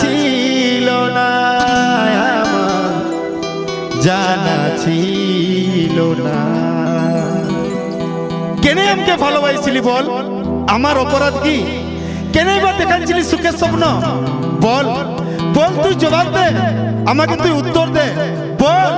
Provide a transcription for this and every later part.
ছিল না, আমার জানা ছিল না। কেনে আমাকে ভালোবাসিলি বল? আমার অপরাধ কি? কেনেই বা দেখাচ্ছিলি সুখের স্বপ্ন? বল বল, তুই জবাব দে, আমাকে তুই উত্তর দে। বল।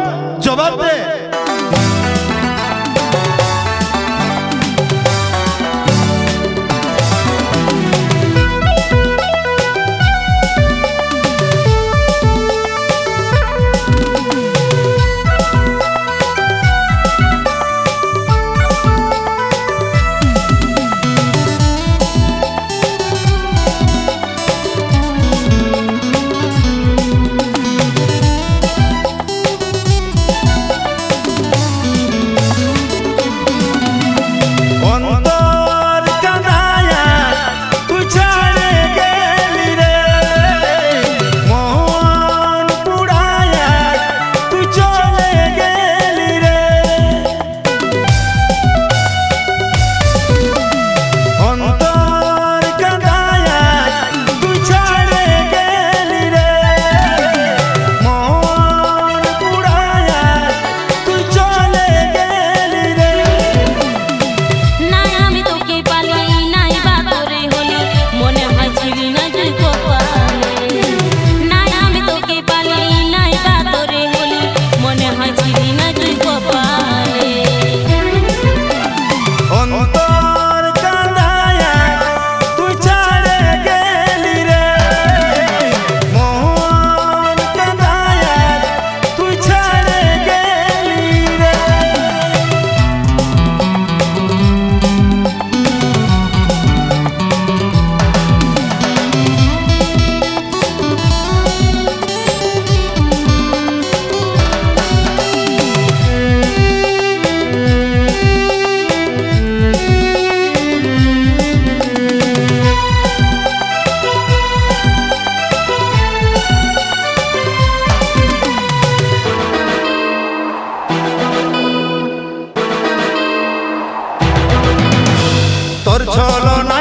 ছলনা